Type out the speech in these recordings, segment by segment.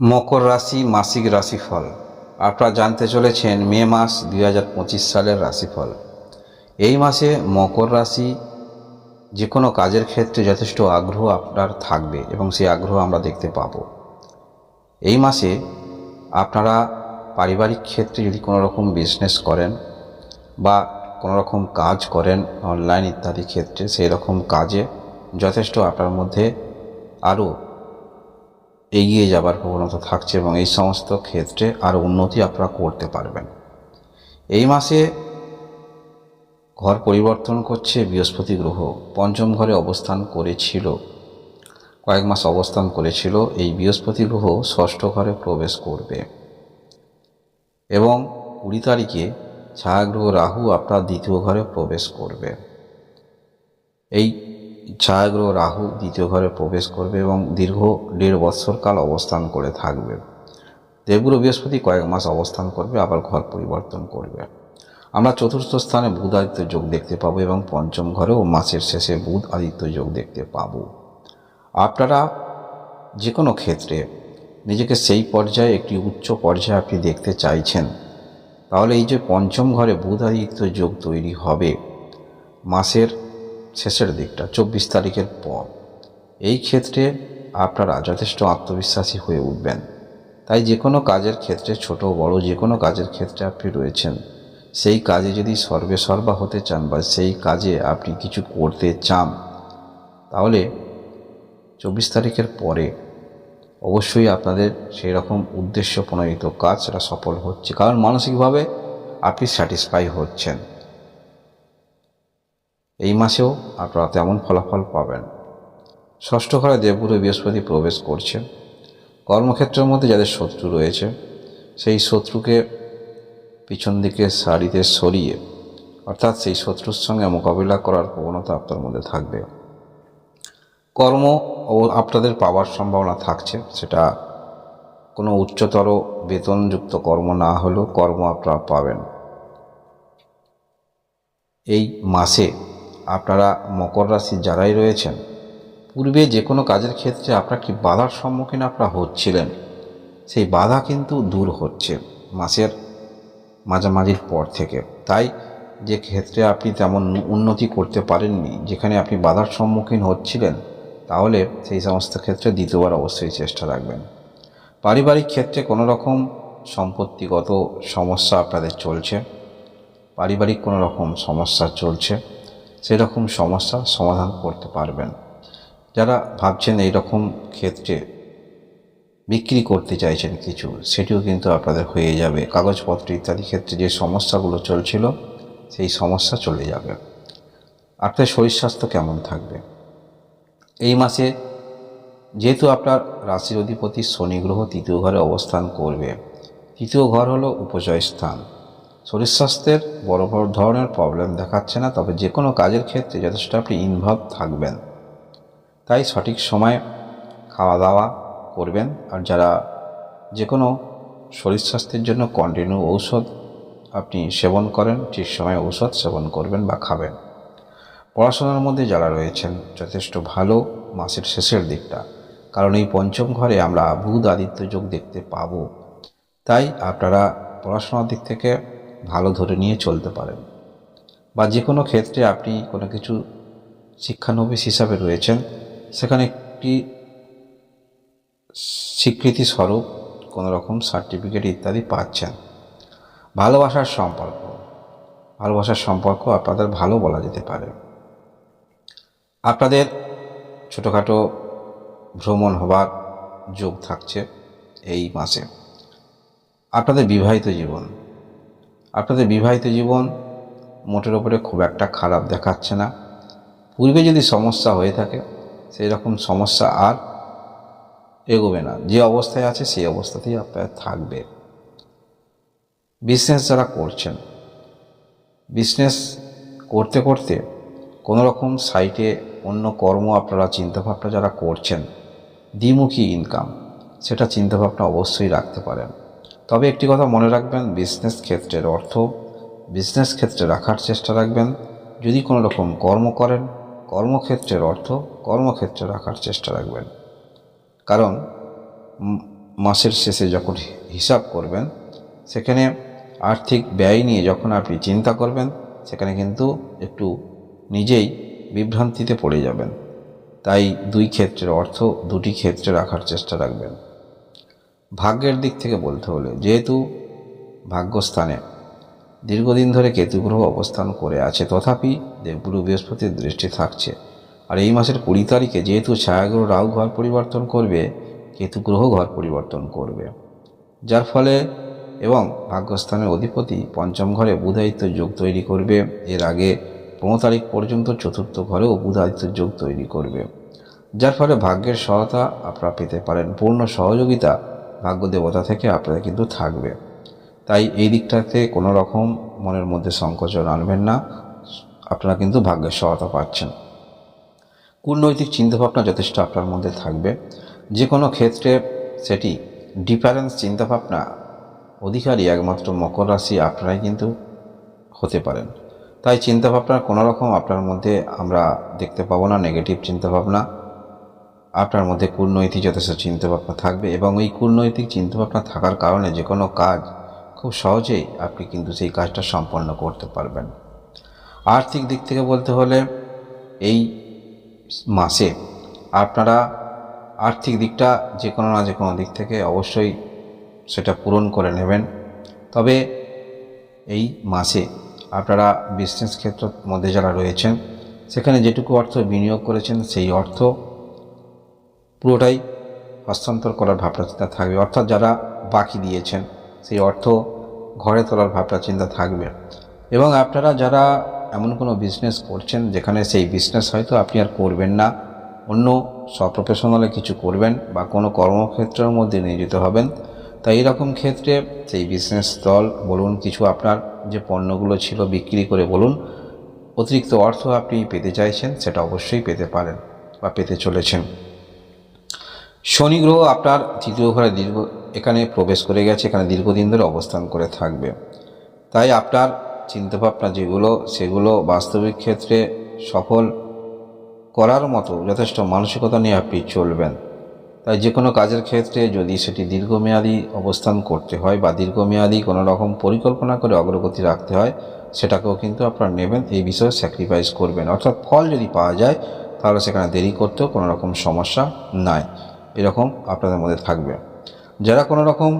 মকর রাশি মাসিক রাশিফল। আপনারা জানতে চলেছেন মে মাস দুই হাজার পঁচিশ সালের রাশিফল। এই মাসে মকর রাশি যে কোনো কাজের ক্ষেত্রে যথেষ্ট আগ্রহ আপনার থাকবে এবং সেই আগ্রহ আমরা দেখতে পাবো। এই মাসে আপনারা পারিবারিক ক্ষেত্রে যদি কোনো রকম বিজনেস করেন বা কোনো রকম কাজ করেন অনলাইন ইত্যাদি ক্ষেত্রে, সেই রকম কাজে যথেষ্ট আপনার মধ্যে আরও এগিয়ে যাবার প্রবণতা থাকছে এবং এই সমস্ত ক্ষেত্রে আরও উন্নতি আপনারা করতে পারবেন। এই মাসে ঘর পরিবর্তন করছে, বৃহস্পতি গ্রহ পঞ্চম ঘরে অবস্থান করেছিল, কয়েক মাস অবস্থান করেছিল, এই বৃহস্পতি গ্রহ ষষ্ঠ ঘরে প্রবেশ করবে। এবং কুড়ি তারিখে ছায়াগ্রহ রাহু আপনার দ্বিতীয় ঘরে প্রবেশ করবে। এই ছায়াগ্রহ রাহু দ্বিতীয় ঘরে প্রবেশ করবে এবং দীর্ঘ দেড় বৎসরকাল অবস্থান করে থাকবে। দেবগুরু বৃহস্পতি কয়েক মাস অবস্থান করবে, আবার ঘর পরিবর্তন করবে। আমরা চতুর্থ স্থানে বুধ আদিত্য যোগ দেখতে পাবো এবং পঞ্চম ঘরেও মাসের শেষে বুধ আদিত্য যোগ দেখতে পাবো। আপনারা যে কোনো ক্ষেত্রে নিজেকে সেই পর্যায়ে, একটি উচ্চ পর্যায়ে আপনি দেখতে চাইছেন, তাহলে এই যে পঞ্চম ঘরে বুধ আদিত্য যোগ তৈরি হবে, মাসের শেষের দিকটা, চব্বিশ তারিখের পর। এই ক্ষেত্রে আপনারা যথেষ্ট আত্মবিশ্বাসী হয়ে উঠবেন। তাই যে কোনো কাজের ক্ষেত্রে, ছোট, বড় যে কোনো কাজের ক্ষেত্রে আপনি রয়েছেন। সেই কাজে যদি সর্বে সর্বা হতে চান বা সেই কাজে আপনি কিছু করতে চান, তাহলে চব্বিশ তারিখের পরে অবশ্যই আপনাদের সেই রকম উদ্দেশ্য প্রণোদিত কাজ, সেটা সফল হচ্ছে। কারণ মানসিকভাবে আপনি স্যাটিসফাই হচ্ছেন। এই মাসেও আপনারা তেমন ফলাফল পাবেন। ষষ্ঠ ঘরে দেবগুরু বৃহস্পতি প্রবেশ করছে কর্মক্ষেত্রের মধ্যে যাদের শত্রু রয়েছে, সেই শত্রুকে পিছন দিকে সারিতে সরিয়ে, অর্থাৎ সেই শত্রুর সঙ্গে মোকাবিলা করার প্রবণতা আপনার মধ্যে থাকবে। কর্ম ও আপনাদের পাওয়ার সম্ভাবনা থাকছে, সেটা কোনো উচ্চতর বেতনযুক্ত কর্ম না হলেও কর্ম আপনারা পাবেন। এই মাসে আপনারা মকর রাশি যারাই রয়েছেন, পূর্বে যে কোনো কাজের ক্ষেত্রে আপনার কি বাধার সম্মুখীন আপনারা হচ্ছিলেন? সেই বাধা কিন্তু দূর হচ্ছে মাসের মাঝামাঝির পর থেকে। তাই যে ক্ষেত্রে আপনি তেমন উন্নতি করতে পারেননি, যেখানে আপনি বাধার সম্মুখীন হচ্ছিলেন, তাহলে সেই সমস্ত ক্ষেত্রে দ্বিতীয়বার অবশ্যই চেষ্টা রাখবেন। পারিবারিক ক্ষেত্রে কোনো রকম সম্পত্তিগত সমস্যা আপনাদের চলছে, পারিবারিক কোনো রকম সমস্যা চলছে সেই রকম সমস্যা সমাধান করতে পারবেন। যারা ভাবছেন এই রকম ক্ষেত্রে বিক্রি করতে চাইছেন কিছু, সেটিও কিন্তু আপনাদের হয়ে যাবে। কাগজপত্র ইত্যাদি ক্ষেত্রে যে সমস্যাগুলো চলছিল, সেই সমস্যা চলে যাবে। আপনার শরীর স্বাস্থ্য কেমন থাকবে? এই মাসে যেহেতু আপনার রাশির অধিপতি শনি গ্রহ তৃতীয় ঘরে অবস্থান করবে, তৃতীয় ঘর হলো উপচয় স্থান। শরীর স্বাস্থ্যের বড় বড় ধরনের প্রবলেম দেখাচ্ছে না, তবে যে কোনো কাজের ক্ষেত্রে যথেষ্ট আপনি ইনভলভ থাকবেন। তাই সঠিক সময়ে খাওয়া দাওয়া করবেন, আর যারা যে কোনো শরীর স্বাস্থ্যের জন্য কন্টিনিউ ঔষধ আপনি সেবন করেন, ঠিক সময়ে ঔষধ সেবন করবেন বা খাবেন। পড়াশোনার মধ্যে যারা রয়েছেন, যথেষ্ট ভালো মাসের শেষের দিকটা, কারণ এই পঞ্চম ঘরে আমরা বুধ আদিত্য যোগ দেখতে পাবো। তাই আপনারা পড়াশোনার দিক থেকে ভালো ধরে নিয়ে চলতে পারেন। বা যে কোনো ক্ষেত্রে আপনি কোনো কিছু শিক্ষানবিশ হিসাবে রয়েছেন, সেখানে একটি স্বীকৃতি স্বরূপ কোনো রকম সার্টিফিকেট ইত্যাদি পাচ্ছেন। ভালোবাসার সম্পর্ক। ভালোবাসার সম্পর্ক আপনাদের ভালো বলা যেতে পারে। আপনাদের ছোটোখাটো ভ্রমণ হবার যোগ থাকছে এই মাসে। আপনাদের বিবাহিত জীবন। আপনাদের বিবাহিত জীবন মোটের ওপরে খুব একটা খারাপ দেখাচ্ছে না। পূর্বে যদি সমস্যা হয়ে থাকে সেই রকম সমস্যা আর এগোবে না। যে অবস্থায় আছে, সেই অবস্থাতেই আপনার থাকবে। বিজনেস যারা করছেন বিজনেস করতে করতে কোনো রকম সাইটে অন্য কর্ম আপনারা, চিন্তাভাবনা যারা করছেন, দ্বিমুখী ইনকাম সেটা চিন্তাভাবনা অবশ্যই রাখতে পারেন। তবে একটি কথা মনে রাখবেন বিজনেস ক্ষেত্রের অর্থ বিজনেস ক্ষেত্রে রাখার চেষ্টা রাখবেন। যদি কোনো রকম কর্ম করেন, কর্মক্ষেত্রের অর্থ কর্মক্ষেত্রে রাখার চেষ্টা রাখবেন। কারণ মাসের শেষে যখন হিসাব করবেন, সেখানে আর্থিক ব্যয় নিয়ে যখন আপনি চিন্তা করবেন, সেখানে কিন্তু একটু নিজেই বিভ্রান্তিতে পড়ে যাবেন। তাই দুই ক্ষেত্রের অর্থ দুটি ক্ষেত্রে রাখার চেষ্টা রাখবেন। ভাগ্যের দিক থেকে বলতে হলে, যেহেতু ভাগ্যস্থানে দীর্ঘদিন ধরে কেতুগ্রহ অবস্থান করে আছে, তথাপি দেবগুরু বৃহস্পতির দৃষ্টি থাকছে। আর এই মাসের কুড়ি তারিখে যেহেতু ছায়াগ্রহ রাহু ঘর পরিবর্তন করবে কেতু গ্রহ ঘর পরিবর্তন করবে। যার ফলে এবং ভাগ্যস্থানের অধিপতি পঞ্চম ঘরে বুধায়িত্ব যোগ তৈরি করবে। এর আগে পনেরো তারিখ পর্যন্ত চতুর্থ ঘরেও বুধায়িত্ব যোগ তৈরি করবে। যার ফলে ভাগ্যের সহায়তা আপনারা পেতে পারেন। পূর্ণ সহযোগিতা ভাগ্য দেবতা থেকে আপনাদের কিন্তু থাকবে। তাই এই দিকটাতে কোনো রকম মনের মধ্যে সংকোচন আনবেন না। আপনারা কিন্তু ভাগ্যের সহায়তা পাচ্ছেন। কূটনৈতিক চিন্তাভাবনা যথেষ্ট আপনার মধ্যে থাকবে। যে কোনো ক্ষেত্রে সেটি ডিফারেন্স চিন্তাভাবনা অধিকারী একমাত্র মকর রাশি আপনারাই কিন্তু হতে পারেন। তাই চিন্তাভাবনার কোনো রকম আপনার মধ্যে আমরা দেখতে পাবো না নেগেটিভ চিন্তাভাবনা। আপনার মধ্যে কূটনৈতিক যথেষ্ট চিন্তাভাবনা থাকবে এবং এই কূটনৈতিক চিন্তাভাবনা থাকার কারণে যে কোনো কাজ খুব সহজেই আপনি কিন্তু সেই কাজটা সম্পন্ন করতে পারবেন। আর্থিক দিক থেকে বলতে হলে এই মাসে আপনারা আর্থিক দিকটা যে কোনো না যে কোনো দিক থেকে অবশ্যই সেটা পূরণ করে নেবেন। তবে এই মাসে আপনারা বিজনেস ক্ষেত্রের মধ্যে যারা রয়েছেন, সেখানে যেটুকু অর্থ বিনিয়োগ করেছেন সেই অর্থ পুরোটাই হস্তান্তর করার ভাবনা চিন্তা থাকবে। অর্থাৎ যারা বাকি দিয়েছেন, সেই অর্থ ঘরে তোলার ভাবনা চিন্তা থাকবে। এবং আপনারা যারা এমন কোনো বিজনেস করছেন, যেখানে সেই বিজনেস হয়তো আপনি আর করবেন না, অন্য স্বপ্রফেশনালে কিছু করবেন বা কোনো কর্মক্ষেত্রের মধ্যে নিয়োজিত হবেন তাই এরকম ক্ষেত্রে সেই বিজনেস দল বলুন, কিছু আপনার যে পণ্যগুলো ছিল বিক্রি করে বলুন, অতিরিক্ত অর্থ আপনি পেতে চাইছেন, সেটা অবশ্যই পেতে পারেন বা পেতে চলেছেন। শনি গ্রহ আপনার তৃতীয় ঘরে দীর্ঘ, এখানে প্রবেশ করে গেছে, এখানে দীর্ঘদিন ধরে অবস্থান করে থাকবে। তাই আপনার চিন্তাভাবনা যেগুলো, সেগুলো বাস্তবিক ক্ষেত্রে সফল করার মতো যথেষ্ট মানসিকতা নিয়ে আপনি চলবেন। তাই যে কোনো কাজের ক্ষেত্রে যদি সেটি দীর্ঘমেয়াদী অবস্থান করতে হয় বা দীর্ঘমেয়াদী কোনো রকম পরিকল্পনা করে অগ্রগতি রাখতে হয়, সেটাকেও কিন্তু আপনারা নেবেন, এই বিষয়ে স্যাক্রিফাইস করবেন। অর্থাৎ ফল যদি পাওয়া যায়, তাহলে সেখানে দেরি করতেও কোনো রকম সমস্যা নাই। এরকম আপনাদের মধ্যে থাকবে। যারা কোনো রকম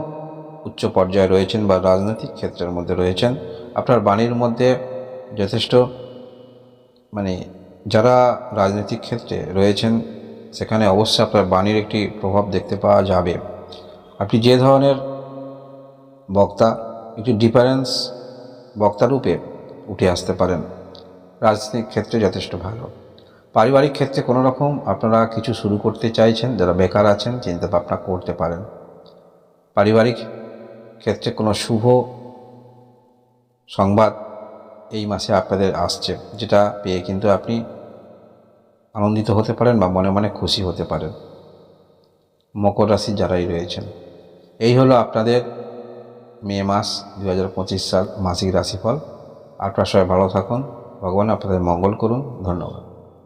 উচ্চ পর্যায়ে রয়েছেন বা রাজনৈতিক ক্ষেত্রের মধ্যে রয়েছেন, আপনার বাণীর মধ্যে যথেষ্ট মানে যারা রাজনৈতিক ক্ষেত্রে রয়েছেন, সেখানে অবশ্যই আপনার বাণীর একটি প্রভাব দেখতে পাওয়া যাবে। আপনি যে ধরনের বক্তা, একটি ডিফারেন্স বক্তারূপে উঠে আসতে পারেন। রাজনৈতিক ক্ষেত্রে যথেষ্ট ভালো। পারিবারিক ক্ষেত্রে কোনো রকম আপনারা কিছু শুরু করতে চাইছেন, যারা বেকার আছেন, চিন্তা ভাবনা করতে পারেন। পারিবারিক ক্ষেত্রে কোনো শুভ সংবাদ এই মাসে আপনাদের আসছে, যেটা পেয়ে কিন্তু আপনি আনন্দিত হতে পারেন বা মনে মনে খুশি হতে পারেন। মকর রাশি যারাই রয়েছেন, এই হলো আপনাদের মে মাস দু হাজার পঁচিশ সাল মাসিক রাশিফল। আপনারা সবাই ভালো থাকুন। ভগবান আপনাদের মঙ্গল করুন। ধন্যবাদ।